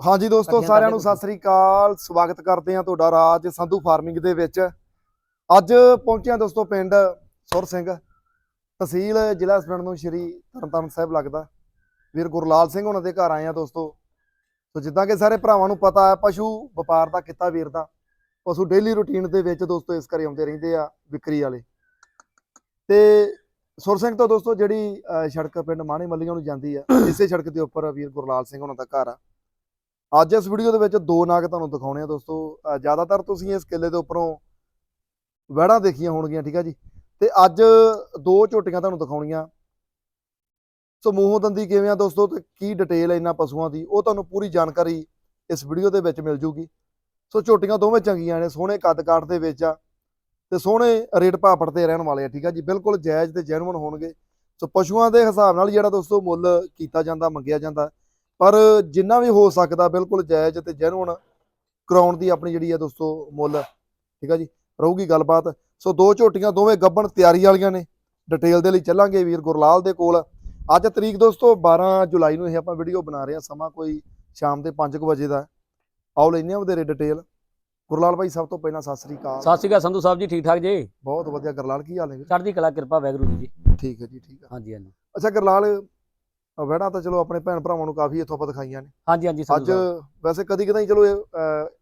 ਹਾਂਜੀ ਦੋਸਤੋ ਸਾਰਿਆਂ ਨੂੰ ਸਤਿ ਸ੍ਰੀ ਅਕਾਲ। ਸਵਾਗਤ ਕਰਦੇ ਹਾਂ ਤੁਹਾਡਾ ਰਾਜ ਸੰਧੂ ਫਾਰਮਿੰਗ ਦੇ ਵਿੱਚ। ਅੱਜ ਪਹੁੰਚੇ ਹਾਂ ਦੋਸਤੋ ਪਿੰਡ ਸੁਰ ਸਿੰਘ ਤਹਿਸੀਲ ਜ਼ਿਲ੍ਹਾ ਪਿੰਡ ਨੂੰ ਸ਼੍ਰੀ ਤਰਨਤਾਰਨ ਸਾਹਿਬ ਲੱਗਦਾ। ਵੀਰ ਗੁਰਲਾਲ ਸਿੰਘ ਉਹਨਾਂ ਦੇ ਘਰ ਆਏ ਆ ਦੋਸਤੋ। ਸੋ ਜਿੱਦਾਂ ਕਿ ਸਾਰੇ ਭਰਾਵਾਂ ਨੂੰ ਪਤਾ ਹੈ ਪਸ਼ੂ ਵਪਾਰ ਦਾ ਕਿੱਤਾ ਵੀਰ ਦਾ। ਪਸ਼ੂ ਡੇਲੀ ਰੁਟੀਨ ਦੇ ਵਿੱਚ ਦੋਸਤੋ ਇਸ ਘਰੇ ਆਉਂਦੇ ਰਹਿੰਦੇ ਆ ਵਿਕਰੀ ਵਾਲੇ। ਤੇ ਸੁਰ ਸਿੰਘ ਤੋਂ ਦੋਸਤੋ ਜਿਹੜੀ ਸੜਕ ਪਿੰਡ ਮਾਣੇ ਮੱਲੀਆਂ ਨੂੰ ਜਾਂਦੀ ਆ ਇਸੇ ਸੜਕ ਦੇ ਉੱਪਰ ਵੀਰ ਗੁਰਲਾਲ ਸਿੰਘ ਉਹਨਾਂ ਦਾ ਘਰ ਆ। ਅੱਜ ਇਸ ਵੀਡੀਓ ਦੇ ਵਿੱਚ ਦੋ ਨਾਗ ਤੁਹਾਨੂੰ ਦਿਖਾਉਣੇ ਆ ਦੋਸਤੋ। ਜ਼ਿਆਦਾਤਰ ਤੁਸੀਂ ਇਸ ਕਿੱਲੇ ਦੇ ਉੱਪਰੋਂ ਵਹਿੜਾਂ ਦੇਖੀਆਂ ਹੋਣਗੀਆਂ, ਠੀਕ ਆ ਜੀ? ਤੇ ਅੱਜ ਦੋ ਝੋਟੀਆਂ ਤੁਹਾਨੂੰ ਦਿਖਾਉਣੀਆਂ। ਸਮੂਹ ਦੰਦੀ ਕਿਵੇਂ ਆ ਦੋਸਤੋ ਤੇ ਕੀ ਡਿਟੇਲ ਹੈ ਇਹਨਾਂ ਪਸ਼ੂਆਂ ਦੀ, ਉਹ ਤੁਹਾਨੂੰ ਪੂਰੀ ਜਾਣਕਾਰੀ ਇਸ ਵੀਡੀਓ ਦੇ ਵਿੱਚ ਮਿਲ ਜੂਗੀ। ਸੋ ਝੋਟੀਆਂ ਦੋਵੇਂ ਚੰਗੀਆਂ ਨੇ, ਸੋਹਣੇ ਕੱਦ ਕਾਠ ਦੇ ਵਿੱਚ ਆ ਤੇ ਸੋਹਣੇ ਰੇਟ ਭਾਪੜ ਤੇ ਰਹਿਣ ਵਾਲੇ ਆ, ਠੀਕ ਆ ਜੀ? ਬਿਲਕੁਲ ਜਾਇਜ਼ ਤੇ ਜੈਨੂਇਨ ਹੋਣਗੇ। ਸੋ ਪਸ਼ੂਆਂ ਦੇ ਹਿਸਾਬ ਨਾਲ ਜਿਹੜਾ ਦੋਸਤੋ ਮੁੱਲ ਕੀਤਾ ਜਾਂਦਾ, ਮੰਗਿਆ ਜਾਂਦਾ ਪਰ ਜਿੰਨਾ ਵੀ ਹੋ ਸਕਦਾ ਬਿਲਕੁਲ ਜਾਇਜ਼ ਤੇ ਜੈਨੂਨ ਕਰਾਉਣ ਦੀ ਆਪਣੀ ਜਿਹੜੀ ਆ ਦੋਸਤੋ ਮੁੱਲ ਠੀਕ ਆ ਜੀ? ਰਹੂਗੀ ਗੱਲਬਾਤ। ਸੋ ਦੋ ਝੋਟੀਆਂ ਦੋਵੇਂ ਗੱਬਣ ਤਿਆਰੀ ਵਾਲੀਆਂ ਨੇ। ਡਿਟੇਲ ਦੇ ਲਈ ਚੱਲਾਂਗੇ ਵੀਰ ਗੁਰਲਾਲ ਦੇ ਕੋਲ। ਅੱਜ ਤਰੀਕ ਦੋਸਤੋ 12 ਜੁਲਾਈ ਨੂੰ ਇਹ ਆਪਾਂ ਵੀਡੀਓ ਬਣਾ ਰਹੇ ਹਾਂ। ਸਮਾਂ ਕੋਈ ਸ਼ਾਮ ਦੇ 5 ਵਜੇ ਦਾ। ਆਓ ਲੈਨੇ ਆ ਵਧੇਰੇ ਡਿਟੇਲ। ਗੁਰਲਾਲ ਭਾਈ ਸਭ ਤੋਂ ਪਹਿਲਾਂ ਸਤਿ ਸ੍ਰੀ ਅਕਾਲ। ਸਤਿ ਸ਼੍ਰੀ ਅਕਾਲ ਸੰਧੂ ਸਾਹਿਬ ਜੀ ਠੀਕ ਠਾਕ ਜੀ? ਬਹੁਤ ਵਧੀਆ। ਗੁਰਲਾਲ ਕੀ ਹਾਲ ਹੈ? ਚੜ੍ਹਦੀ ਕਲਾ ਕਿਰਪਾ ਵੈਗਰੂ ਜੀ ਠੀਕ ਹੈ ਜੀ ਠੀਕ ਹੈ। ਹਾਂਜੀ ਹਾਂਜੀ। ਅੱਛਾ ਗੁਰਲਾਲ ਵਹਿਣਾ ਤਾਂ ਚਲੋ ਆਪਣੇ ਭੈਣ ਭਰਾਵਾਂ ਨੂੰ ਕਾਫੀ ਇੱਥੋਂ ਆਪਾਂ ਦਿਖਾਈਆਂ ਨੇ। ਹਾਂਜੀ ਹਾਂਜੀ ਅੱਜ ਵੈਸੇ ਕਦੀ ਕਦਾਈ ਚਲੋ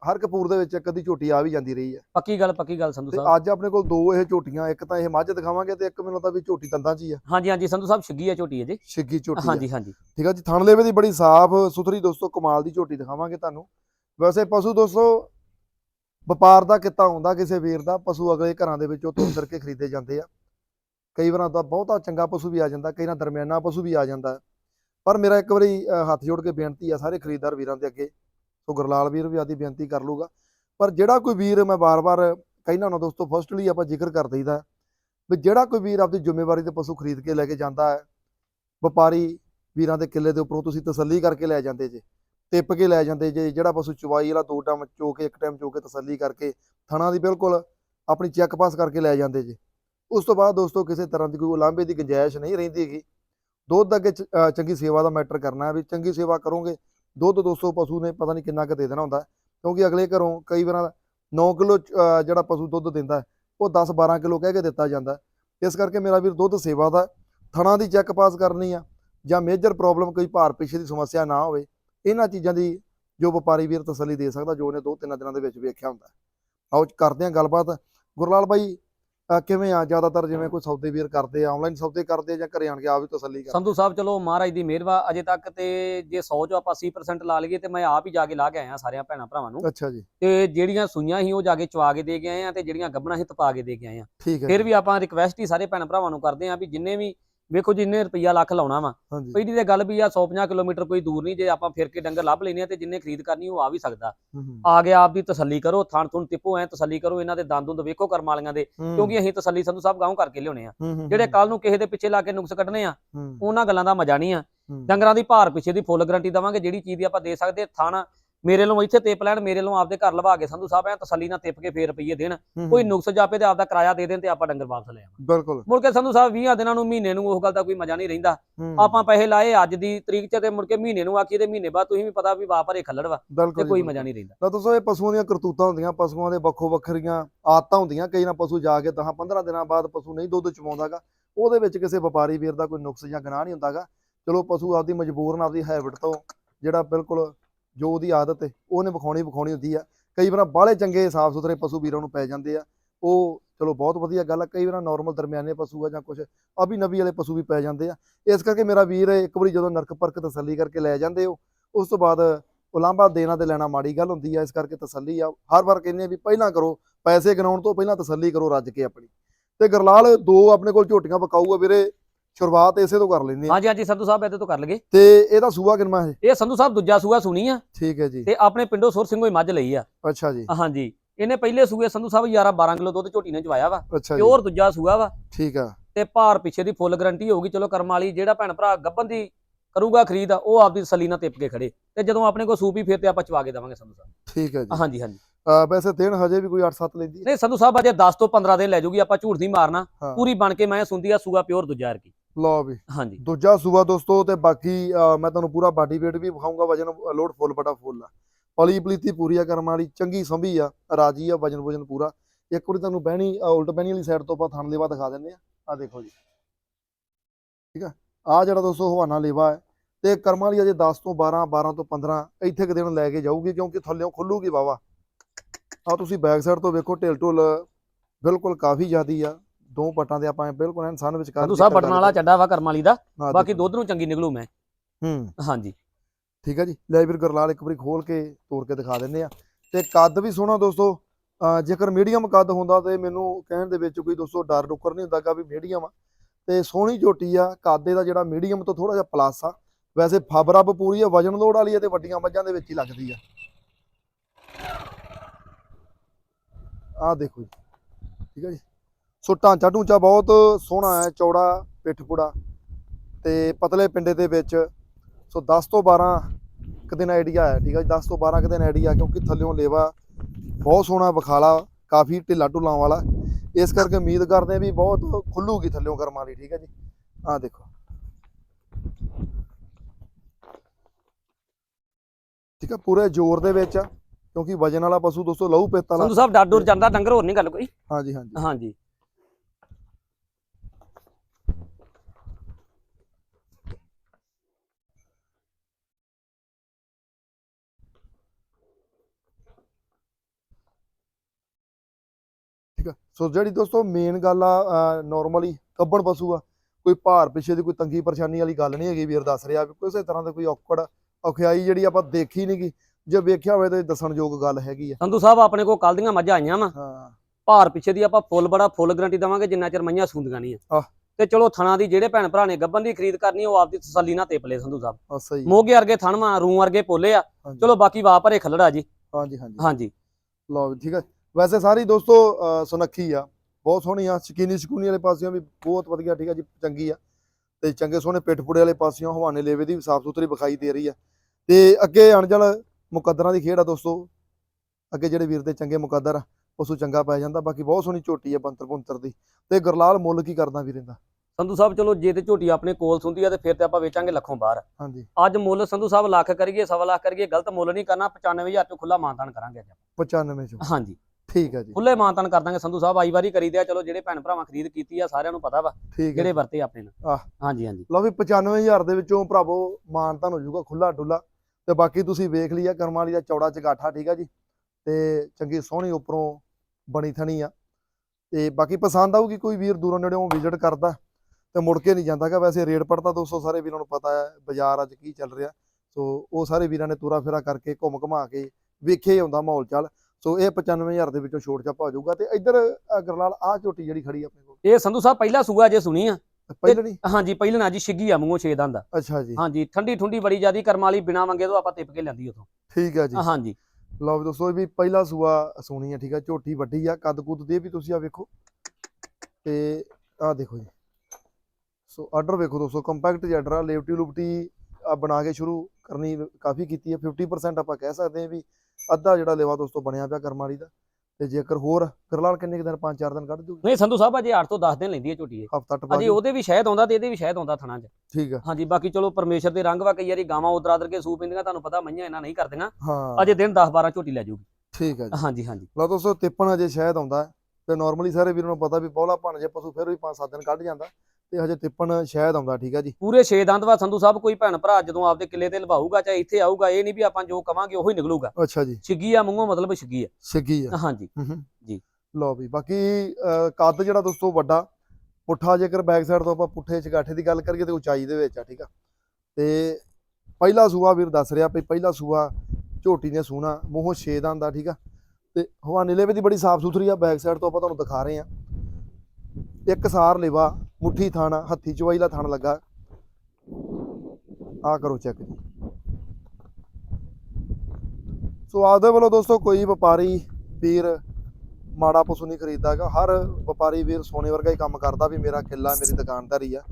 ਹਰ ਕਪੂਰ ਦੇ ਵਿੱਚ ਕਦੀ ਝੋਟੀ ਆ ਵੀ ਜਾਂਦੀ ਰਹੀ ਹੈ। ਪੱਕੀ ਗੱਲ ਪੱਕੀ ਗੱਲ ਸੰਧੂ ਤੇ ਸਾਹਿਬ। ਅੱਜ ਆਪਣੇ ਕੋਲ ਦੋ ਇਹ ਝੋਟੀਆਂ ਇੱਕ ਤਾਂ ਇਹ ਮੱਝ ਦਿਖਾਵਾਂਗੇ ਤੇ ਇੱਕ ਮੈਨੂੰ ਤਾਂ ਵੀ ਝੋਟੀ ਦੰਦਾਂ 'ਚ ਹੀ ਆ। ਹਾਂਜੀ ਹਾਂਜੀ ਸੰਧੂ ਸਾਹਿਬ ਛਿੱਗੀ ਆ ਝੋਟੀ ਜੀ। ਛਿੱਗੀ ਝੋਟੀ। ਹਾਂਜੀ ਹਾਂਜੀ। ਠੀਕ ਆ ਜੀ ਥਣ ਲੇਵੇ ਦੀ ਬੜੀ ਸਾਫ਼ ਸੁਥਰੀ ਦੋਸਤੋ ਕਮਾਲ ਦੀ ਝੋਟੀ ਦਿਖਾਵਾਂਗੇ ਤੁਹਾਨੂੰ। ਵੈਸੇ ਪਸ਼ੂ ਦੋਸਤੋ ਵਪਾਰ ਦਾ ਕਿੱਤਾ ਹੁੰਦਾ ਕਿਸੇ ਵੀਰ ਦਾ ਪਸ਼ੂ ਅਗਲੇ ਘਰਾਂ ਦੇ ਵਿੱਚੋਂ ਤੋੜ ਕਰਕੇ ਖਰੀਦੇ ਜਾਂਦੇ ਆ। ਕਈ ਵਾਰਾਂ ਤਾਂ ਬਹੁਤਾ ਚੰਗਾ ਪਸ਼ੂ ਵੀ ਆ ਜਾਂਦਾ ਕਈ ਵਾਰ ਦਰਮਿਆਨਾ ਪਸ਼ੂ ਵੀ ਆ ਜਾਂਦਾ। ਪਰ ਮੇਰਾ ਇੱਕ ਵਾਰੀ ਹੱਥ ਜੋੜ ਕੇ ਬੇਨਤੀ ਆ ਸਾਰੇ ਖਰੀਦਦਾਰ ਵੀਰਾਂ ਦੇ ਅੱਗੇ। ਸੋ ਗੁਰਲਾਲ ਵੀਰ ਵੀ ਆਦੀ ਬੇਨਤੀ ਕਰ ਲੂਗਾ ਪਰ ਜਿਹੜਾ ਕੋਈ ਵੀਰ ਮੈਂ ਬਾਰ-ਬਾਰ ਕਹਿਣਾ ਹੁੰਦਾ ਦੋਸਤੋ ਫਸਟਲੀ ਆਪਾਂ ਜ਼ਿਕਰ ਕਰ ਦਈਦਾ। ਵੀ ਜਿਹੜਾ ਕੋਈ ਵੀਰ ਆਪਦੀ ਜ਼ਿੰਮੇਵਾਰੀ ਤੇ ਪਸ਼ੂ ਖਰੀਦ ਕੇ ਲੈ ਕੇ ਜਾਂਦਾ ਹੈ, ਵਪਾਰੀ ਵੀਰਾਂ ਦੇ ਕਿੱਲੇ ਦੇ ਉੱਪਰੋਂ ਤੁਸੀਂ ਤਸੱਲੀ ਕਰਕੇ ਲੈ ਜਾਂਦੇ ਜੇ, ਟਿੱਪ ਕੇ ਲੈ ਜਾਂਦੇ ਜੇ, ਜਿਹੜਾ ਪਸ਼ੂ ਚਵਾਈ ਵਾਲਾ ਦੋ ਟਾਈਮ ਚੋ ਕੇ, ਇੱਕ ਟਾਈਮ ਚੋ ਕੇ ਤਸੱਲੀ ਕਰਕੇ, ਥਣਾ ਦੀ ਬਿਲਕੁਲ ਆਪਣੀ ਚੈੱਕ ਪਾਸ ਕਰਕੇ ਲੈ ਜਾਂਦੇ ਜੇ। ਉਸ ਤੋਂ ਬਾਅਦ ਦੋਸਤੋ, ਕਿਸੇ ਤਰ੍ਹਾਂ ਦੀ ਕੋਈ ਉਲਾਂਭੇ ਦੀ ਗੁੰਜਾਇਸ਼ ਨਹੀਂ ਰਹਿੰਦੀ ਹੈਗੀ। ਦੁੱਧ ਅੱਗੇ ਚੰਗੀ ਸੇਵਾ ਦਾ ਮੈਟਰ ਕਰਨਾ ਹੈ ਵੀ ਚੰਗੀ ਸੇਵਾ ਕਰੋਗੇ, ਦੁੱਧ ਦੋਸਤੋ ਪਸ਼ੂ ਨੇ ਪਤਾ ਨਹੀਂ ਕਿੰਨਾ ਕੁ ਦੇ ਦੇਣਾ ਹੁੰਦਾ ਕਿਉਂਕਿ ਅਗਲੇ ਘਰੋਂ ਕਈ ਵਾਰ 9 ਕਿਲੋ ਜਿਹੜਾ ਪਸ਼ੂ ਦੁੱਧ ਦਿੰਦਾ ਉਹ 10 12 ਕਿਲੋ ਕਹਿ ਕੇ ਦਿੱਤਾ ਜਾਂਦਾ ਇਸ ਕਰਕੇ ਮੇਰਾ ਵੀਰ ਦੁੱਧ ਸੇਵਾ ਦਾ ਥਣਾ ਦੀ ਚੈੱਕ ਪਾਸ ਕਰਨੀ ਆ ਜਾਂ ਮੇਜਰ ਪ੍ਰੋਬਲਮ ਕੋਈ ਭਾਰ ਪਿੱਛੇ ਦੀ ਸਮੱਸਿਆ ਨਾ ਹੋਵੇ, ਇਹਨਾਂ ਚੀਜ਼ਾਂ ਦੀ ਜੋ ਵਪਾਰੀ ਵੀਰ ਤਸੱਲੀ ਦੇ ਸਕਦਾ ਜੋ ਉਹਨੇ ਦੋ ਤਿੰਨ ਦਿਨਾਂ ਦੇ ਵਿੱਚ ਵੇਖਿਆ ਹੁੰਦਾ ਆਓ ਕਰਦੇ ਹਾਂ ਗੱਲਬਾਤ। ਗੁਰਲਾਲ ਬਾਈ ਕਿਵੇਂ ਆ? ਜ਼ਿਆਦਾਤਰ ਜਿਵੇਂ ਕੋਈ ਸੌਦੇ ਵੀਰ ਕਰਦੇ ਆ ਆਨਲਾਈਨ ਸੌਦੇ ਕਰਦੇ ਆ ਜਾਂ ਘਰੇ ਆਣ ਕੇ ਆਪ ਹੀ ਤਸੱਲੀ ਕਰਦੇ ਸੰਧੂ ਸਾਹਿਬ ਚਲੋ ਮਹਾਰਾਜ ਦੀ ਮਿਹਰਵਾ ਅਜੇ ਤੱਕ ਤੇ ਜੇ 100 ਚੋਂ ਆਪਾਂ 80% ਲਾ ਲਈਏ ਤੇ ਮੈਂ ਆਪ ਹੀ ਜਾ ਕੇ ਲਾ ਕੇ ਆਇਆ ਸਾਰਿਆਂ ਭੈਣਾਂ ਭਰਾਵਾਂ ਨੂੰ। ਅੱਛਾ ਜੀ। ਤੇ ਜਿਹੜੀਆਂ ਸੂਈਆਂ ਸੀ ਉਹ ਜਾ ਕੇ ਚਵਾ ਕੇ ਦੇ ਕੇ ਆਏ ਆ ਤੇ ਜਿਹੜੀਆਂ ਗੱਬਣਾ ਸੀ ਤਪਾ ਕੇ ਦੇ ਕੇ ਆਏ ਆ। ਫਿਰ ਵੀ ਆਪਾਂ ਰਿਕਵੈਸਟ ਹੀ ਸਾਰੇ ਭੈਣ ਭਰਾਵਾਂ ਨੂੰ ਕਰਦੇ ਆ ਵੀ ਜਿੰਨੇ ਵੀ ਵੇਖੋ ਜਿੰਨੇ ਰੁਪਈਆ ਲੱਖ ਲਾਉਣਾ ਵਾ। ਹਾਂਜੀ। ਪਹਿਲੀ ਤੇ ਗੱਲ ਵੀ ਆ 150 ਕਿਲੋਮੀਟਰ ਕੋਈ ਦੂਰ ਨਹੀਂ ਜੇ ਆਪਾਂ ਫਿਰ ਕੇ ਡੰਗਰ ਲੱਭ ਲੈਨੇ ਆ ਤੇ ਜਿੰਨੇ ਖਰੀਦ ਕਰਨੀ ਉਹ ਆ ਵੀ ਸਕਦਾ। ਆ ਗਿਆ ਆਪ ਦੀ ਤਸੱਲੀ ਕਰੋ ਥਾਣ ਥੁਣ ਟਿੱਪੋ ਐ ਤਸੱਲੀ ਕਰੋ ਇਹਨਾਂ ਦੇ ਦੰਦ ਦੁੰਦ ਵੇਖੋ ਕਰਮ ਵਾਲੀਆਂ ਦੇ ਕਿਉਂਕਿ ਅਸੀਂ ਤਸੱਲੀ ਸੰਧੂ ਸਾਹਿਬ ਗਾਉਂ ਕਰਕੇ ਲਿਆਉਣੇ ਆ। ਜਿਹੜੇ ਕੱਲ ਨੂੰ ਕਿਸੇ ਦੇ ਪਿੱਛੇ ਲਾ ਕੇ ਨੁਕਸ ਕੱਢਣੇ ਆ ਉਹਨਾਂ ਗੱਲਾਂ ਦਾ ਮਜ਼ਾ ਨਹੀਂ ਆ। ਡੰਗਰਾਂ ਦੀ ਭਾਰ ਪਿੱਛੇ ਦੀ ਫੁੱਲ ਗਾਰੰਟੀ ਦਵਾਂਗੇ ਜਿਹੜੀ ਚੀਜ਼ ਦੀ ਆਪਾਂ ਦੇ ਸਕਦੇ ਥਾਣ ਮੇਰੇ ਲਈ ਇੱਥੇ ਟਿੱਪ ਲੈਣ ਮੇਰੇ ਲਈ ਆਪਦੇ ਘਰ ਲਵਾ ਕੇ ਸੰਧੂ ਸਾਹਿਬ ਐ ਤਸੱਲੀ ਨਾਲ ਟਿੱਪ ਕੇ ਫੇਰ ਰੁਪਈਏ ਦੇਣ। ਕੋਈ ਨੁਕਸ ਜਾਪੇ ਤੇ ਆਪਦਾ ਕਿਰਾਇਆ ਦੇ ਦੇਣ ਤੇ ਆਪਾਂ ਡੰਗਰ ਵਾਪਸ ਲੈ ਆਵਾਂ ਬਿਲਕੁਲ। ਮੁੜ ਕੇ ਸੰਧੂ ਸਾਹਿਬ 20 ਦਿਨਾਂ ਨੂੰ ਮਹੀਨੇ ਨੂੰ ਉਸ ਗੱਲ ਦਾ ਕੋਈ ਮਜ਼ਾ ਨਹੀਂ ਰਹਿੰਦਾ। ਆਪਾਂ ਪੈਸੇ ਲਾਏ ਅੱਜ ਦੀ ਤਰੀਕ 'ਚ ਤੇ ਮੁੜ ਕੇ ਮਹੀਨੇ ਨੂੰ ਆਖੀਏ ਤੇ ਮਹੀਨੇ ਬਾਅਦ ਤੁਸੀਂ ਵੀ ਪਤਾ ਵੀ ਵਾਹ ਭਰੇ ਖੱਲੜ ਵਾ ਤੇ ਕੋਈ। ਮਜ਼ਾ ਨਹੀਂ ਰਹਿੰਦਾ। ਤਾਂ ਦੋਸਤੋ ਇਹ ਪਸ਼ੂਆਂ ਦੀਆਂ ਕਰਤੂਤਾਂ ਹੁੰਦੀਆਂ ਪਸ਼ੂਆਂ ਦੇ ਵੱਖੋ ਵੱਖਰੀਆਂ ਆਦਤਾਂ ਹੁੰਦੀਆਂ ਕਈ ਨਾ ਪਸ਼ੂ ਜਾ ਕੇ 10 15 ਦਿਨਾਂ ਬਾਅਦ ਪਸ਼ੂ ਨਹੀਂ ਦੁੱਧ ਚਵਾਉਂਦਾਗਾ ਉਹਦੇ ਵਿੱਚ ਕਿਸੇ ਵਪਾਰੀ ਵੀਰ ਦਾ ਕੋਈ ਨੁਕਸ ਜਾਂ ਗੁਨਾਹ ਨਹੀਂ ਹੁੰਦਾਗਾ। ਚਲੋ ਪਸ਼ੂ ਆਪਦੀ ਮਜਬੂਰਨ ਆਪਦੀ ਹੈਬਿਟ ਤੋਂ ਜਿਹੜਾ ਬਿਲਕੁਲ ਜੋ ਉਹਦੀ ਆਦਤ ਹੈ, ਉਹਨੇ ਵਿਖਾਉਣੀ ਵਿਖਾਉਣੀ ਹੁੰਦੀ ਆ। ਕਈ ਵਾਰ ਬਾਹਲੇ ਚੰਗੇ ਸਾਫ਼ ਸੁਥਰੇ ਪਸ਼ੂ ਵੀਰਾਂ ਨੂੰ ਪੈ ਜਾਂਦੇ ਆ। ਉਹ ਚਲੋ ਬਹੁਤ ਵਧੀਆ ਗੱਲ ਆ, ਕਈ ਵਾਰ ਨਾਰਮਲ ਦਰਮਿਆਨੇ ਪਸ਼ੂ ਆ ਜਾਂ ਕੁਝ ਅਭੀ ਨਬੀ ਵਾਲੇ ਪਸ਼ੂ ਵੀ ਪੈ ਜਾਂਦੇ ਆ। ਇਸ ਕਰਕੇ ਮੇਰਾ ਵੀਰ ਇੱਕ ਵਾਰੀ ਜਦੋਂ ਨਰਕ ਪਰਕ ਤਸੱਲੀ ਕਰਕੇ ਲੈ ਜਾਂਦੇ ਹੋ, ਉਸ ਤੋਂ ਬਾਅਦ ਉਲਾਂਭਾ ਦੇਣਾ ਤੇ ਲੈਣਾ ਮਾੜੀ ਗੱਲ ਹੁੰਦੀ ਆ, ਇਸ ਕਰਕੇ ਤਸੱਲੀ ਆ। ਹਰ ਵਾਰ ਕਹਿੰਦੇ ਵੀ ਪਹਿਲਾਂ ਕਰੋ, ਪੈਸੇ ਗਣਾਉਣ ਤੋਂ ਪਹਿਲਾਂ ਤਸੱਲੀ ਕਰੋ ਰੱਜ ਕੇ ਆਪਣੀ। ਤੇ ਗਰਲਾਲ ਦੋ ਆਪਣੇ ਕੋਲ ਝੋਟੀਆਂ ਪਕਾਊਗਾ ਵੀਰੇ ਸ਼ੁਰੂਆਤ ਇਸੇ ਤੋਂ ਕਰ ਲੈਂਦੇ ਆ। ਹਾਂਜੀ ਹਾਂਜੀ ਸੰਧੂ ਸਾਹਿਬ ਇਹਦੇ ਤੋਂ ਕਰ ਲਗੇ। ਤੇ ਇਹਦਾ ਸੂਆ ਕਿੰਨਾ ਹੈ ਇਹ ਸੰਧੂ ਸਾਹਿਬ ਦੂਜਾ ਸੂਆ ਸੁਣੀ ਆ। ਠੀਕ ਹੈ ਜੀ। ਤੇ ਆਪਣੇ ਪਿੰਡੋਂ ਸੁਰ ਸਿੰਘੋਂ ਹੀ ਮੱਝ ਲਈ ਆ। ਅੱਛਾ ਜੀ। ਹਾਂਜੀ। ਇਹਨੇ ਪਹਿਲੇ ਸੂਏ ਸੰਧੂ ਸਾਹਿਬ 11 12 ਕਿਲੋ ਦੁੱਧ ਝੋਟੀ ਨੇ ਚਵਾਇਆ ਵਾ। ਪਿਓਰ ਦੂਜਾ ਸੂਆ ਵਾ। ਠੀਕ ਆ। ਤੇ ਭਾਰ ਪਿੱਛੇ ਦੀ ਫੁੱਲ ਗਾਰੰਟੀ ਹੋਊਗੀ। ਚਲੋ ਕਰਮ ਵਾਲੀ ਜਿਹੜਾ ਭੈਣ ਭਰਾ ਗੱਬਨ ਦੀ ਕਰੂਗਾ ਖਰੀਦ ਉਹ ਆਪਦੀ ਤਸੱਲੀ ਨਾਲ ਟਿੱਪ ਕੇ ਖੜੇ। ਤੇ ਜਦੋਂ ਆਪਣੇ ਕੋਲ ਸੂਪੀ ਫਿਰ ਤੇ ਆਪਾਂ ਚਵਾ ਕੇ ਦੇਵਾਂਗੇ ਸੰਧੂ ਸਾਹਿਬ। ਠੀਕ ਹੈ ਜੀ। ਹਾਂਜੀ ਹਾਂਜੀ। ਵੈਸੇ ਦਿਨ ਹਜੇ ਵੀ ਕੋਈ 8-7 ਲੈਂਦੀ? ਨਹੀਂ ਸੰਧੂ ਸਾਹਿਬ ਅਜੇ 10 ਤੋਂ 15 ਦਿਨ ਲੈ ਜੂਗੀ। ਆਪਾਂ ਝੂਠ ਨਹੀਂ ਮਾਰਨਾ। ਪੂਰੀ ਬਣ ਕੇ ਮੈਂ ਸੁੰਦੀ ਆ ਸੂਆ ਪਿਓਰ ਦੂਜਾ ਰਕੀ ਲਓ ਵੀ। ਹਾਂਜੀ। ਦੂਜਾ ਸੂਆ ਦੋਸਤੋ ਤੇ ਬਾਕੀ ਮੈਂ ਤੁਹਾਨੂੰ ਪੂਰਾ ਬਾਡੀ weight ਵੀ ਵਿਖਾਊਂਗਾ ਵਜਨ ਲੋਡ ਫੁੱਲ ਬਟਾ ਫੁੱਲ ਆ। ਪਲੀ ਪਲੀਤੀ ਪੂਰੀ ਆ ਕਰਮ ਵਾਲੀ ਚੰਗੀ ਸੰਭੀ ਆ ਰਾਜੀ ਆ ਵਜਨ ਵਜਨ ਪੂਰਾ। ਇੱਕ ਵਾਰੀ ਤੁਹਾਨੂੰ ਬਹਿਣੀ ਉਲਟ ਬਹਿਣੀ ਵਾਲੀ ਸਾਈਡ ਤੋਂ ਆਪਾਂ ਥਣ ਲੇਵਾ ਦਿਖਾ ਦਿੰਦੇ ਆ। ਆ ਦੇਖੋ ਜੀ। ਠੀਕ ਆ? ਆ ਜਿਹੜਾ ਦੋਸਤੋ ਹਵਾਨਾ ਲੇਵਾ ਹੈ ਤੇ ਕਰਮ ਵਾਲੀ ਅਜੇ 10 ਤੋਂ 12 12 ਤੋਂ 15 ਇੱਥੇ ਕੁ ਦਿਨ ਲੈ ਕੇ ਜਾਊਗੀ ਕਿਉਂਕਿ ਥੱਲੇੋਂ ਖੁੱਲੂਗੀ ਵਾਵਾ ਆ ਤੁਸੀਂ ਬੈਕ ਸਾਈਡ ਤੋਂ ਵੇਖੋ ਢਿਲ ਢੁਲ ਬਿਲਕੁਲ ਕਾਫੀ ਜ਼ਿਆਦੀ ਆ। ਦੋ ਪੱਟਾਂ ਦੇ ਆਪਾਂ ਬਿਲਕੁਲ ਇਨਸਾਨ ਵਿੱਚ ਸੰਧੂ ਸਾਹਿਬ ਬਟਨ ਵਾਲਾ ਚੱਡਾ ਵਾ ਕਰਮ ਵਾਲੀ ਦਾ ਬਾਕੀ ਦੁੱਧ ਨੂੰ ਚੰਗੀ ਨਿਕਲੂ ਮੈਂ। ਹੂੰ। ਹਾਂਜੀ। ਠੀਕ ਹੈ ਜੀ। ਲੈ ਵੀਰ ਗੁਰਲਾਲ ਇੱਕ ਵਾਰੀ ਖੋਲ ਕੇ ਤੋੜ ਕੇ ਦਿਖਾ ਦਿੰਦੇ ਆ। ਤੇ ਕੱਦ ਵੀ ਸੋਹਣਾ ਦੋਸਤੋ ਜੇਕਰ ਮੀਡੀਅਮ ਕੱਦ ਹੁੰਦਾ ਤੇ ਮੈਨੂੰ ਕਹਿਣ ਦੇ ਵਿੱਚ ਕੋਈ ਦੋਸਤੋ ਡਰ ਡੁੱਕਰ ਨਹੀਂ ਹੁੰਦਾਗਾ ਵੀ ਮੀਡੀਅਮ ਆ। ਤੇ ਸੋਹਣੀ ਝੋਟੀ ਆ ਕੱਦ ਦਾ ਜਿਹੜਾ ਮੀਡੀਅਮ ਤੋਂ ਥੋੜਾ ਜਿਹਾ ਪਲੱਸ ਆ। ਵੈਸੇ ਫਬਰਬ ਪੂਰੀ ਆ ਵਜਨ ਲੋਡ ਵਾਲੀ ਆ ਤੇ ਵੱਡੀਆਂ ਮੱਝਾਂ ਦੇ ਵਿੱਚ ਹੀ ਲੱਗਦੀ ਆ। ਆਹ ਦੇਖੋ ਜੀ। ਠੀਕ ਹੈ ਜੀ। ਸੋ ਢਾਂਚਾ ਢੂੰਚਾ ਬਹੁਤ ਸੋਹਣਾ ਹੈ ਚੌੜਾ ਪਿੱਠ ਪੁੜਾ ਤੇ ਪਤਲੇ ਪਿੰਡੇ ਦੇ ਵਿੱਚ। ਸੋ 10 ਤੋਂ 12 ਕੁ ਦਿਨ ਆਈਡੀਆ ਹੈ ਠੀਕ ਹੈ ਜੀ? 10 ਤੋਂ 12 ਕੁ ਦਿਨ ਆਈਡੀਆ ਕਿਉਂਕਿ ਥੱਲਿਓਂ ਲੇਵਾ ਬਹੁਤ ਸੋਹਣਾ ਵਿਖਾਲਾ ਕਾਫੀ ਢਿੱਲਾ ਢੁੱਲਾਂ ਵਾਲਾ। ਇਸ ਕਰਕੇ ਉਮੀਦ ਕਰਦੇ ਹਾਂ ਵੀ ਬਹੁਤ ਖੁੱਲੂਗੀ ਥੱਲਿਓਂ ਕਰਮ ਵਾਲੀ ਠੀਕ ਹੈ ਜੀ? ਆਹ ਦੇਖੋ। ਠੀਕ ਹੈ ਪੂਰੇ ਜ਼ੋਰ ਦੇ ਵਿੱਚ ਆ ਕਿਉਂਕਿ ਵਜਨ ਵਾਲਾ ਪਸ਼ੂ ਦੋਸਤੋ ਲਹੂ ਪਿੱਤ ਵਾਲਾ। ਸੰਧੂ ਸਾਹਿਬ ਡਰ ਡੁਰ ਜਾਂਦਾ ਡੰਗਰ ਹੋਰ ਨਹੀਂ ਗੱਲ ਕੋਈ? ਹਾਂਜੀ ਹਾਂਜੀ। ਹਾਂਜੀ। ਠੀਕ ਆ? ਸੋ ਜਿਹੜੀ ਦੋਸਤੋ ਮੇਨ ਗੱਲ ਆ ਨਾਰਮਲੀ ਕੱਬਣ ਪਸ਼ੂ ਆ ਕੋਈ ਭਾਰ ਪਿੱਛੇ ਦੀ ਕੋਈ ਤੰਗੀ ਪਰੇਸ਼ਾਨੀ ਵਾਲੀ ਗੱਲ ਨਹੀਂ ਹੈਗੀ ਵੀਰ ਦੱਸ ਰਿਹਾ ਵੀ ਕਿਸੇ ਤਰ੍ਹਾਂ ਦਾ ਕੋਈ ਔਕੜ ਔਖਿਆਈ ਜਿਹੜੀ ਆਪਾਂ ਦੇਖੀ ਨਹੀਂਗੀ ਜੇ ਵੇਖਿਆ ਹੋਵੇ ਤਾਂ ਦੱਸਣਯੋਗ ਗੱਲ ਹੈਗੀ ਆ। ਸੰਧੂ ਸਾਹਿਬ ਆਪਣੇ ਕੋਲ ਕੱਲ ਦੀਆਂ ਮੱਝਾਂ ਆਈਆਂ ਵਾ। ਹਾਂ। ਭਾਰ ਪਿੱਛੇ ਦੀ ਆਪਾਂ ਫੁੱਲ ਬੜਾ ਫੁੱਲ ਗਰੰਟੀ ਦਵਾਂਗੇ ਜਿੰਨਾ ਚਿਰ ਮਈਆਂ ਸੂੰਦੀਆਂ ਨਹੀਂ ਆ। ਤੇ ਚਲੋ ਥਣਾ ਦੀ ਜਿਹੜੇ ਭੈਣ ਭਰਾ ਨੇ ਗੱਬਨ ਦੀ ਖਰੀਦ ਕਰਨੀ ਉਹ ਆਪਦੀ ਤਸੱਲੀ ਨਾਲ ਤੇਪ ਲਏ ਸੰਧੂ ਸਾਹਿਬ। ਮੋਗੇ ਵਰਗੇ ਥਣਵਾ ਰੂ ਵਰਗੇ ਪੋਲੇ ਆ। ਚਲੋ ਬਾਕੀ ਵਾਹ ਭਰੇ ਖੱਲੜਾ ਜੀ। ਹਾਂਜੀ ਹਾਂਜੀ। ਹਾਂਜੀ। ਲਓ ਠੀਕ ਹੈ ਵੈਸੇ ਸਾਰੀ ਦੋਸਤੋ ਸੁਨੱਖੀ ਆ। ਬਹੁਤ ਸੋਹਣੀ ਆ। ਸ਼ਕੀਨੀ ਸ਼ਕੂਨੀ ਵਾਲੇ ਪਾਸਿਓਂ ਵੀ ਬਹੁਤ ਵਧੀਆ ਠੀਕ ਆ ਜੀ ਚੰਗੀ ਆ। ਤੇ ਚੰਗੇ ਸੋਹਣੇ ਪਿੱਠ ਪੁੜੇ ਵਾਲੇ ਪਾਸਿਓਂ ਹਵਾਨੇ ਲੇਵੇ ਦੀ ਸਾਫ਼ ਸੁਥਰੀ ਵਿਖਾਈ ਦੇ ਰਹੀ ਆ। ਤੇ ਅੱਗੇ ਅਣਜਲ ਮੁਕੱਦਰਾਂ ਦੀ ਖੇਡ ਆ ਦੋਸਤੋ। ਅੱਗੇ ਜਿਹੜੇ ਵੀਰ ਦੇ ਚੰਗੇ ਮੁਕੱਦਰ ਆ ਉਸੂ ਚੰਗਾ ਪੈ ਜਾਂਦਾ। ਬਾਕੀ ਬਹੁਤ ਸੋਹਣੀ ਝੋਟੀ ਆ ਬੰਤਰ ਪੁੰਤਰ ਦੀ। ਤੇ ਗੁਰਲਾਲ ਮੁੱਲ ਕੀ ਕਰਦਾ ਵੀਰੇ ਦਾ ਸੰਧੂ ਸਾਹਿਬ ਚਲੋ ਜੇ ਤੇ ਝੋਟੀ ਆਪਣੇ ਕੋਲ ਸੁੰਦੀ ਆ ਤੇ ਫਿਰ ਤੇ ਆਪਾਂ ਵੇਚਾਂਗੇ ਲੱਖੋਂ ਬਾਹਰ। ਹਾਂਜੀ। ਅੱਜ ਮੁੱਲ ਸੰਧੂ ਸਾਹਿਬ ਲੱਖ ਕਰੀਏ ਸਵਾ ਲੱਖ ਕਰੀਏ ਗਲਤ ਮੁੱਲ ਨਹੀਂ ਕਰਨਾ। 95000 ਚ ਖੁੱਲਾ ਮਾਨਤਾਨ ਕਰਾਂਗੇ ਅੱਜ ਆਪਾਂ। 95 ਚੋਂ। ਹਾਂਜੀ। ਠੀਕ ਹੈ ਜੀ। ਖੁੱਲੇ ਮਾਨਤਾਨ ਕਰ ਦਾਂਗੇ। ਸੰਧੂ ਸਾਹਿਬ ਆਈ ਵਾਰੀ ਕਰੀਦੇ ਆ। ਚਲੋ ਜਿਹੜੇ ਭੈਣ ਭਰਾਵਾਂ ਖਰੀਦ ਕੀਤੀ ਆ ਸਾਰਿਆਂ ਨੂੰ ਪਤਾ ਵਾ। ਜਿਹੜੇ ਵਰਤੇ ਆਪਣੇ ਨਾਲ। ਆਹ। ਹਾਂਜੀ ਹਾਂਜੀ। ਲਓ ਵੀ 95000 ਦੇ ਵਿੱਚੋਂ ਭਰਾਵੋ ਮਾਨ ਤੁਹਾਨੂੰ ਹੋ ਜਾਊਗਾ ਖੁੱਲਾ ਡੁੱਲਾ ਤੇ ਬਾਕੀ ਤੁਸੀਂ ਵੇਖ ਲਿਆ ਕਰਮ ਵਾਲੀ ਦਾ ਚੌੜਾ ਚਗਾਠਾ ਠੀਕ ਆ ਜੀ। ਤੇ ਚੰਗੀ ਸੋਹਣੀ ਉੱਪਰੋਂ ਬਣੀ ਥਣੀ ਆ। ਤੇ ਬਾਕੀ ਪਸੰਦ ਆਊਗੀ ਕੋਈ ਵੀਰ ਦੂਰੋਂ ਨੇੜਿਓਂ ਵਿਜ਼ਿਟ ਕਰਦਾ। ਤੇ ਮੁੜ ਕੇ ਨਹੀਂ ਜਾਂਦਾਗਾ ਵੈਸੇ ਰੇਟ ਪੜਤਾ ਦੋਸਤੋ ਸਾਰੇ ਵੀਰਾਂ ਨੂੰ ਪਤਾ ਹੈ ਬਾਜ਼ਾਰ ਅੱਜ ਕੀ ਚੱਲ ਰਿਹਾ। ਸੋ ਉਹ ਸਾਰੇ ਵੀਰਾਂ ਨੇ ਤੂਰਾ ਫੇਰਾ ਕਰਕੇ ਘੁੰਮ ਘਮਾ ਕੇ ਵੇਖੇ ਆਉਂਦਾ ਮਾਹੌਲ ਚਾਲ। ਸੋ ਇਹ 95000 ਦੇ ਵਿੱਚੋਂ ਛੋਟ ਛਾਪਾ ਹੋ ਜਾਊਗਾ ਤੇ ਇੱਧਰ ਗਰਲਾਲ ਆਹ ਝੋਟੀ ਜਿਹੜੀ ਖੜੀ ਆ ਆਪਣੇ ਕੋਲ। ਇਹ ਸੰਧੂ ਸਾਹਿਬ ਪਹਿਲਾ ਸੂਆ ਜੇ ਸੁਣੀ ਆ। ਪਹਿਲਾਂ ਨਹੀਂ ਹਾਂਜੀ ਪਹਿਲਾਂ ਜੀ ਛਿੱਗੀ ਆ ਮੂੰਹੋਂ ਛੇ ਦੰਦ ਅੱਛਾ ਜੀ। ਹਾਂਜੀ ਠੰਡੀ ਠੁੰਡੀ ਬੜੀ ਜਿਆਦੀ ਕਰਮ ਵਾਲੀ ਬਿਨਾ ਮੰਗੇ ਤੋਂ ਆਪਾਂ ਤਿਪ ਕੇ ਲੈਂਦੀ ਉਥੋਂ। ਠੀਕ ਆ ਜੀ। ਹਾਂਜੀ। ਲਓ ਵੀ ਦੋਸਤੋ ਇਹ ਵੀ ਪਹਿਲਾ ਸੂਆ ਸੋਣੀ ਆ ਠੀਕ ਆ ਝੋਟੀ ਵੱਡੀ ਆ ਕੱਦ ਕੁੱਦ ਦੇ ਵੀ ਤੁਸੀਂ ਆ ਵੇਖੋ। ਤੇ ਆ ਦੇਖੋ ਜੀ। ਸੋ ਆਰਡਰ ਵੇਖੋ ਦੋਸਤੋ ਕੰਪੈਕਟ ਜਿਹਾ ਆਰਡਰ ਆ ਲੇਵਟੀ ਲੁਪਟੀ ਆ ਬਣਾ ਕੇ ਸ਼ੁਰੂ ਕਰਨੀ ਕਾਫੀ ਕੀਤੀ ਹੈ 50% ਆਪਾਂ ਕਹਿ ਸਕਦੇ ਹਾਂ ਵੀ ਅੱਧਾ ਜਿਹੜਾ ਲੇਵਾ ਦੋਸਤੋ ਬਣਿਆ ਪਿਆ ਕਰਮ ਵਾਲੀ ਦਾ ਤੇ ਜੇਕਰ ਹੋਰ ਕਰਲਾਲ ਕਿੰਨੇ ਕੁ ਦਿਨ 5-4 ਦਿਨ ਕੱਢ ਜੂਗੀ? ਨਹੀਂ ਸੰਧੂ ਸਾਹਿਬ ਅਜੇ 8 ਤੋਂ 10 ਦਿਨ ਲੈਂਦੀ ਹੈ ਝੋਟੀ ਇਹ। ਹਫਤਾ ਟਪਾ ਅਜੇ ਉਹਦੇ ਵੀ ਸ਼ਾਇਦ ਆਉਂਦਾ ਤੇ ਇਹਦੇ ਵੀ ਸ਼ਾਇਦ ਆਉਂਦਾ ਥਣਾ 'ਚ। ਠੀਕ ਆ। ਹਾਂਜੀ ਬਾਕੀ ਚਲੋ ਪਰਮੇਸ਼ਰ ਦੇ ਰੰਗ ਵਾ ਕਈ ਵਾਰੀ ਗਾਵਾਂ ਉਧਰ ਆਦਰ ਕੇ ਸੂ ਪਿੰਦੀਆਂ ਤੁਹਾਨੂੰ ਪਤਾ ਮਈਆਂ ਇਹਨਾਂ ਨਹੀਂ ਕਰਦੀਆਂ। ਅਜੇ ਦਿਨ 10 12 ਝੋਟੀ ਲੈ ਜਾਊਗੀ ਠੀਕ ਆ ਜੀ। ਹਾਂਜੀ ਹਾਂਜੀ। ਲਓ ਦੋਸਤੋ ਤਿੱਪਣ ਅਜੇ ਸ਼ਾਇਦ ਆਉਂਦਾ ਤੇ ਨਾਰਮਲੀ ਸਾਰੇ ਵੀਰਾਂ ਨੂੰ ਪਤਾ ਵੀ ਬੋਲਾ ਭਣ ਜੇ ਪਸ਼ੂ ਫਿਰ ਵੀ 5-7 ਦਿਨ ਕੱਢ ਜਾਂਦਾ। ਤੇ ਹਜੇ ਤਿੱਪਣ ਸ਼ਾਇਦ ਆਉਂਦਾ ਠੀਕ ਆ ਜੀ? ਪੂਰੇ 6 ਦੰਦ ਵਾ ਸੰਧੂ ਸਾਹਿਬ ਕੋਈ ਭੈਣ ਭਰਾ ਜਦੋਂ ਆਪਦੇ ਕਿੱਲੇ ਤੇ ਲਵਾਊਗਾ ਚਾਹੇ ਇੱਥੇ ਆਊਗਾ ਇਹ ਨਹੀਂ ਵੀ ਆਪਾਂ ਜੋ ਕਵਾਂਗੇ ਉਹੀ ਨਿਕਲੂਗਾ। ਅੱਛਾ ਜੀ। ਛਿੱਗੀ ਆ ਮੂੰਹੋਂ ਮਤਲਬ ਛਿੱਗੀ ਆ। ਸਿੱਗੀ ਆ। ਹਾਂਜੀ। ਹੂੰ ਜੀ। ਲਓ ਵੀ ਬਾਕੀ ਕੱਦ ਜਿਹੜਾ ਦੋਸਤੋ ਵੱਡਾ ਪੁੱਠਾ ਜੇਕਰ ਬੈਕ ਸਾਈਡ ਤੋਂ ਆਪਾਂ ਪੁੱਠੇ ਚਗਾਠੇ ਦੀ ਗੱਲ ਕਰੀਏ ਤੇ ਉਚਾਈ ਦੇ ਵਿੱਚ ਆ ਠੀਕ ਆ। ਤੇ ਪਹਿਲਾ ਸੂਆ ਵੀਰ ਦੱਸ ਰਿਹਾ ਵੀ ਪਹਿਲਾ ਸੂਆ ਝੋਟੀ ਨੇ ਸੂਣਾ ਮੂੰਹੋਂ ਛੇ ਦਾ ਹੁੰਦਾ ਠੀਕ ਆ। ਤੇ ਹਵਾਨੇ ਲੇਵੇ ਦੀ ਬੜੀ ਸਾਫ਼ ਸੁਥਰੀ ਆ ਬੈਕ ਸਾਈਡ ਤੋਂ ਆਪਾਂ ਤੁਹਾਨੂੰ ਦਿਖਾ ਰਹੇ ਆ। ਇੱਕ ਸਾਰ ਲੇਵਾ ਮੁੱਠੀ ਥਾਣਾ, ਹੱਥੀ ਚਵਾਈ ਦਾ ਥਾਣ ਲੱਗਾ। ਆ ਕਰੋ ਚੈੱਕ ਜੀ ਸੋ ਆਪਦੇ ਵੱਲੋਂ ਦੋਸਤੋ, ਕੋਈ ਵਪਾਰੀ, ਵੀਰ ਮਾੜਾ ਪਸ਼ੂ ਨਹੀਂ ਖਰੀਦਦਾਗਾ। ਹਰ ਵਪਾਰੀ ਵੀਰ ਸੋਨੇ ਵਰਗਾ ਹੀ ਕੰਮ ਕਰਦਾ ਵੀ ਮੇਰਾ ਕਿੱਲਾ, ਮੇਰੀ ਦੁਕਾਨਦਾਰੀ ਆ।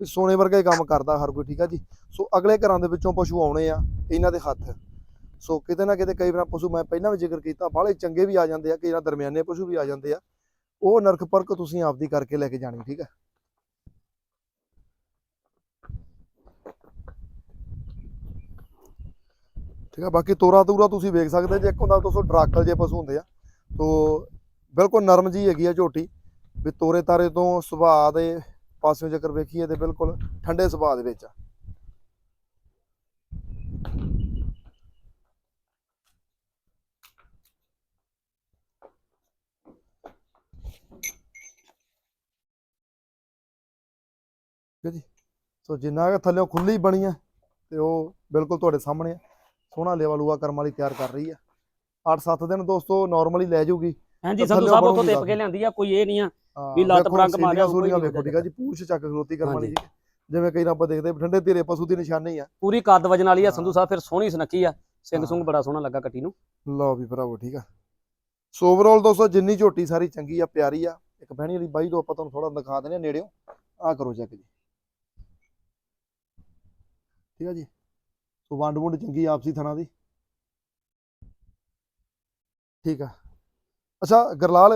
ਵੀ ਸੋਨੇ ਵਰਗਾ ਹੀ ਕੰਮ ਕਰਦਾ ਹਰ ਕੋਈ, ਠੀਕ ਆ ਜੀ? ਸੋ ਅਗਲੇ ਘਰਾਂ ਦੇ ਵਿੱਚੋਂ ਪਸ਼ੂ ਆਉਣੇ ਆ, ਇਹਨਾਂ ਦੇ ਹੱਥ। ਸੋ ਕਿਤੇ ਨਾ ਕਿਤੇ ਕਈ ਵਾਰ ਪਸ਼ੂ ਮੈਂ ਪਹਿਲਾਂ ਵੀ ਜ਼ਿਕਰ ਕੀਤਾ, ਬਾਹਲੇ ਚੰਗੇ ਵੀ ਆ ਜਾਂਦੇ ਆ, ਕਈ ਵਾਰ ਦਰਮਿਆਨੇ ਪਸ਼ੂ ਵੀ ਆ ਜਾਂਦੇ ਆ। ਉਹ ਨਰਕ ਪਰਕ ਤੁਸੀਂ ਆਪਦੀ ਕਰਕੇ ਲੈ ਕੇ ਜਾਣੀ, ਠੀਕ ਆ? ਠੀਕ ਆ, ਬਾਕੀ ਤੋਰਾ ਤੂਰਾ ਤੁਸੀਂ ਵੇਖ ਸਕਦੇ ਜੇ ਇੱਕ ਹੁੰਦਾ ਦੋਸਤੋ ਡਰਾਕਲ ਜੇ ਪਸ਼ੂ ਹੁੰਦੇ ਆ। ਤੋ ਬਿਲਕੁਲ ਨਰਮ ਜੀ ਹੈਗੀ ਆ ਝੋਟੀ, ਵੀ ਤੋਰੇ ਤਾਰੇ ਤੋਂ ਸੁਭਾਅ ਦੇ ਪਾਸਿਓਂ ਜੇਕਰ ਵੇਖੀਏ ਤੇ ਬਿਲਕੁਲ ਠੰਡੇ ਸੁਭਾਅ ਦੇ ਵਿੱਚ ਆ। ਠੀਕ ਹੈ ਜੀ? ਸੋ ਜਿੰਨਾ ਕਿ ਥੱਲੇੋਂ ਖੁੱਲੀ ਬਣੀ ਆ, ਤੇ ਉਹ ਬਿਲਕੁਲ ਤੁਹਾਡੇ ਸਾਹਮਣੇ ਆ। ਸੋਹਣਾ ਲੇਵਾ ਲੂਆ ਕਰਮ ਵਾਲੀ ਤਿਆਰ ਕਰ ਰਹੀ ਆ। 8-7 ਦਿਨ ਦੋਸਤੋ ਨਾਰਮਲੀ ਲੈ ਜਾਊਗੀ ਹਾਂਜੀ ਸੰਧੂ ਸਾਹਿਬ ਉੱਥੋਂ ਟਿਪ। ਕੇ ਲਿਆਂਦੀ ਆ ਕੋਈ ਇਹ ਨਹੀਂ ਆ ਵੀ ਲੱਤ ਬਰੰਕ ਮਾਰਿਆ ਨਹੀਂ ਵੇਖੋ ਠੀਕ ਆ ਜੀ ਪੂਛ ਚੱਕ ਖਲੋਤੀ ਕਰਮ ਵਾਲੀ ਜੀ ਜਿਵੇਂ ਕਈ ਆਪਾਂ ਦੇਖਦੇ ਠੰਡੇ ਧੀਰੇ ਪਸ਼ੂ ਦੀ ਨਿਸ਼ਾਨੀ ਆ। ਪੂਰੀ ਕੱਦ ਵਜਨ ਵਾਲੀ ਆ। ਸੰਧੂ ਸਾਹਿਬ ਫਿਰ ਸੋਹਣੀ ਸੁਨੱਖੀ ਆ। ਸਿੰਘ। ਸੁੰਗ ਬੜਾ ਸੋਹਣਾ ਲੱਗਾ ਕੱਟੀ ਨੂੰ। ਲਓ ਵੀ ਭਰਾਵੋ ਠੀਕ ਆ। ਸੋ ਓਵਰਆਲ ਦੋਸਤੋ ਜਿੰਨੀ ਝੋਟੀ ਸਾਰੀ ਚੰਗੀ ਆ ਪਿਆਰੀ ਆ ਇੱਕ ਬਹਿਣੀ ਵਾਲੀ ਬਾਈ ਤੋਂ ਆਪਾਂ ਤੁਹਾਨੂੰ ਥੋੜਾ ਦਿਖਾ ਦਿੰਦੇ ਆ ਨੇੜਿਓਂ। ਆ ਕਰੋ ਚੈੱਕ ਜੀ। ਠੀਕ ਆ ਜੀ। ਸੋ ਵੰਡ ਵੁੰਡ ਚੰਗੀ ਆਪਸੀ ਥਣਾ ਦੀ ਠੀਕ ਆ ਅੱਛਾ ਗਰਲਾਲ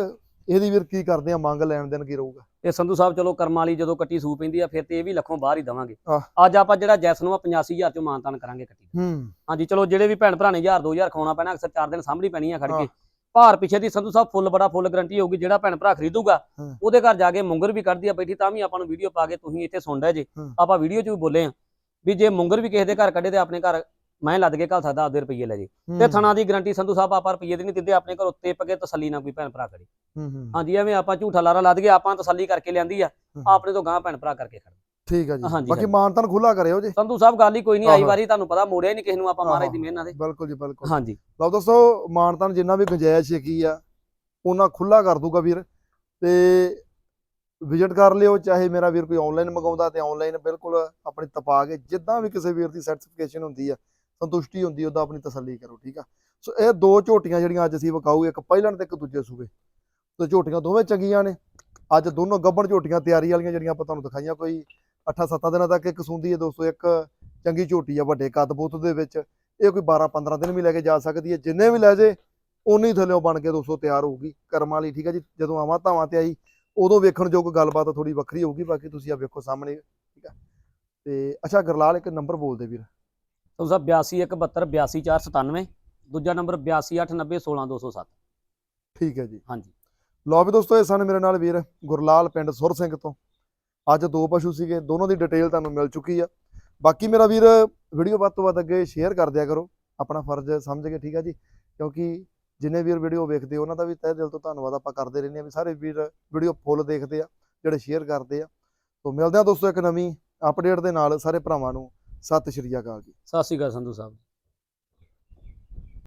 ਇਹਦੀ ਵੀਰ ਕੀ ਕਰਦੇ ਆ ਮੰਗ ਲੈਣ ਦੇਣ ਕੀ ਰਹੂਗਾ ਤੇ ਸੰਧੂ ਸਾਹਿਬ ਚਲੋ ਕਰਮਾਂ ਵਾਲੀ ਜਦੋਂ ਕੱਟੀ ਸੂ ਪੈਂਦੀ ਆ ਫਿਰ ਤੇ ਇਹ ਵੀ ਲੱਖੋਂ ਬਾਹਰ ਹੀ ਦਵਾਂਗੇ। ਅੱਜ ਆਪਾਂ ਜਿਹੜਾ ਜੈਸ ਨੂੰ ਆ 85000 ਚੋਂ ਮਾਨਤਾਨ ਕਰਾਂਗੇ ਕੱਟੀ। ਹੂੰ ਹਾਂਜੀ ਚਲੋ ਜਿਹੜੇ ਵੀ ਭੈਣ ਭਰਾ ਨੇ 1000 2000 ਖਾਣਾ ਪੈਣਾ ਅਕਸਰ 4 ਦਿਨ ਸਾਂਭਣੀ ਪੈਣੀ ਆ ਖੜ। ਕੇ ਭਾਰ ਪਿੱਛੇ ਦੀ ਸੰਧੂ ਸਾਹਿਬ ਫੁੱਲ ਬੜਾ ਫੁੱਲ ਗਰੰਟੀ ਹੋਊਗੀ ਜਿਹੜਾ ਭੈਣ ਭਰਾ ਖਰੀਦੂਗਾ। ਉਹਦੇ ਘਰ ਜਾ ਕੇ ਮੁੰਗਰ ਵੀ ਕੱਢਦੀ ਆ ਬੈਠੀ ਤਾਂ ਵੀ ਆਪਾਂ ਨੂੰ ਵੀਡੀਓ ਪਾ ਕੇ ਤੁਸੀਂ ਇੱਥੇ ਸੁਣਦਾ ਜੇ। ਆਪਾਂ ਵੀਡੀਓ 'ਚ ਵੀ ਬੋਲੇ ਆ ਵੀ ਜੇ ਮੁੰਗਰ ਵੀ ਕਿਸੇ ਦੇ ਘਰ ਕੱਢੇ ਤੇ ਆਪਣੇ ਘਰ ਮੈਂ ਲੱਦ ਕੇ ਘੱਲ ਸਕਦਾ ਆਪਦੇ ਰੁਪਈਏ ਲੈ ਜੇ। ਤੇ ਥਣਾ ਦੀ ਗਰੰਟੀ ਸੰਧੂ ਸਾਹਿਬ ਆਪਾਂ ਰੁਪਈਏ ਦੀ ਨਹੀਂ ਦਿੰਦੇ ਆਪਣੇ ਘਰ ਉੱਤੇ ਪਕੇ ਤਸੱਲੀ ਨਾਲ ਕੋਈ ਭੈਣ ਭਰਾ ਕਰੇ ਹਾਂਜੀ ਐਵੇਂ ਆਪਾਂ ਝੂਠਾ ਲਾਰਾ ਲੱਦ ਕੇ ਆਪਾਂ ਤਸੱਲੀ ਕਰਕੇ ਲਿਆਂਦੀ ਆ। ਆਪਣੇ ਤੋਂ ਗਾਂ ਭੈਣ ਭਰਾ ਕਰਕੇ ਖੜ ਠੀਕ ਆ ਜੀ। ਬਾਕੀ। ਮਾਨਤਨ ਖੁੱਲਾ ਕਰਿਓ ਜੀ। ਸੰਧੂ ਸਾਹਿਬ ਗੱਲ ਹੀ ਕੋਈ ਨਹੀਂ ਆਈ। ਵਾਰੀ ਤੁਹਾਨੂੰ ਪਤਾ ਮੋੜਿਆ ਨਹੀਂ ਕਿਸੇ ਨੂੰ ਆਪਾਂ ਮਹਾਰਾਜ ਦੀ। ਮਿਹਰ ਦੇ ਬਿਲਕੁਲ ਜੀ ਬਿਲਕੁਲ। ਹਾਂਜੀ। ਲਓ ਦੋਸਤੋ ਮਾਨਤਨ ਜਿੰਨਾ ਵੀ ਗੁੰਜਾਇਸ਼ ਹੈਗੀ ਆ ਉਹਨਾਂ ਖੁੱਲਾ ਕਰ ਦੂਗਾ ਵੀਰ। ਤੇ ਵਿਜ਼ਿਟ ਕਰ ਲਿਓ, ਚਾਹੇ ਮੇਰਾ ਵੀਰ ਕੋਈ ਆਨਲਾਈਨ ਮੰਗਾਉਂਦਾ ਤੇ ਆਨਲਾਈਨ ਬਿਲਕੁਲ ਆਪਣੀ ਤਪਾ ਕੇ ਜਿੱਦਾਂ ਵੀ ਕਿਸੇ ਵੀਰ ਦੀ ਸਰਟੀਫਿਕੇਸ਼ਨ ਹੁੰਦੀ ਆ, ਸੰਤੁਸ਼ਟੀ ਹੁੰਦੀ ਉਹਦਾ ਆਪਣੀ ਤਸੱਲੀ ਕਰੋ, ਠੀਕ ਆ? ਸੋ ਇਹ ਦੋ ਝੋਟੀਆਂ ਜਿਹੜੀਆਂ ਅੱਜ ਅਸੀਂ ਵਿਕਾਊ ਇੱਕ ਪਹਿਲਣ ਤੇ ਇੱਕ ਦੂਜੇ ਸੂਬੇ। ਤੇ ਝੋਟੀਆਂ ਦੋਵੇਂ ਚੰਗੀਆਂ ਨੇ। ਅੱਜ ਦੋਨੋਂ ਗੱਬਣ ਝੋਟੀਆਂ, ਤਿਆਰੀ ਵਾਲੀਆਂ ਜਿਹੜੀਆਂ ਆਪਾਂ ਤੁਹਾਨੂੰ ਦਿਖਾਈਆਂ, ਕੋਈ 8-7 ਦਿਨਾਂ ਤੱਕ ਇੱਕ ਸੁੰਦੀ ਹੈ ਦੋਸਤੋ, ਇੱਕ ਚੰਗੀ ਝੋਟੀ ਆ ਵੱਡੇ ਕੱਦ ਬੁੱਤ ਦੇ ਵਿੱਚ। ਇਹ ਕੋਈ 12-15 ਦਿਨ ਵੀ ਲੈ ਕੇ ਜਾ ਸਕਦੀ ਹੈ ਜਿੰਨੇ ਵੀ ਲੈ ਜੇ ਉਨੀ ਥੱਲਿਓਂ ਬਣ ਕੇ ਦੋਸਤੋ ਤਿਆਰ ਹੋਊਗੀ ਕਰਮ ਵਾਲੀ ਠੀਕ ਹੈ ਜੀ? ਜਦੋਂ ਆਵਾਂ, ਧਾਵਾਂ ਤੇ ਆਈ ਉਦੋਂ ਵੇਖਣ ਯੋਗ ਗੱਲਬਾਤ ਥੋੜੀ ਵੱਖਰੀ ਹੋਊਗੀ ਬਾਕੀ ਤੁਸੀਂ ਆ ਵੇਖੋ ਸਾਹਮਣੇ ਠੀਕ ਆ। ਤੇ ਅੱਛਾ ਗਰਲਾਲ ਇੱਕ ਨੰਬਰ ਬੋਲ ਦੇ ਵੀਰ ਸੰਧੂ ਸਾਹਿਬ 82 8282497 ਦੂਜਾ ਨੰਬਰ 8289016207 ਠੀਕ ਹੈ ਜੀ। ਹਾਂਜੀ। ਲਓ ਵੀ ਦੋਸਤੋ ਇਹ ਸਨ ਮੇਰੇ ਨਾਲ ਵੀਰ ਗੁਰਲਾਲ ਪਿੰਡ ਸੁਰ ਸਿੰਘ ਤੋਂ। ਅੱਜ ਦੋ ਪਸ਼ੂ ਸੀਗੇ ਦੋਨੋਂ ਦੀ ਡਿਟੇਲ ਤੁਹਾਨੂੰ ਮਿਲ ਚੁੱਕੀ ਆ। ਬਾਕੀ ਮੇਰਾ ਵੀਰ ਵੀਡੀਓ ਵੱਧ ਤੋਂ ਵੱਧ ਅੱਗੇ ਸ਼ੇਅਰ ਕਰ ਦਿਆ ਕਰੋ। ਆਪਣਾ ਫਰਜ਼ ਸਮਝ ਕੇ ਠੀਕ ਆ ਜੀ। ਕਿਉਂਕਿ ਜਿੰਨੇ ਵੀਰ ਵੀਡੀਓ ਵੇਖਦੇ ਉਹਨਾਂ ਦਾ ਵੀ ਤਹਿ ਦਿਲ ਤੋਂ ਧੰਨਵਾਦ ਆਪਾਂ ਕਰਦੇ ਰਹਿੰਦੇ ਆ ਵੀ ਸਾਰੇ ਵੀਰ ਵੀਡੀਓ ਫੁੱਲ ਦੇਖਦੇ ਆ, ਜਿਹੜੇ ਸ਼ੇਅਰ ਕਰਦੇ ਆ। ਤੋਂ ਮਿਲਦੇ ਆ ਦੋਸਤੋ ਇੱਕ ਨਵੀਂ ਅਪਡੇਟ ਦੇ ਨਾਲ ਸਾਰੇ ਭਰਾਵਾਂ ਨੂੰ। ਸਤਿ ਸ਼੍ਰੀ ਅਕਾਲ ਜੀ। ਸਤਿ ਸ਼੍ਰੀ ਅਕਾਲ ਸੰਧੂ ਸਾਹਿਬ।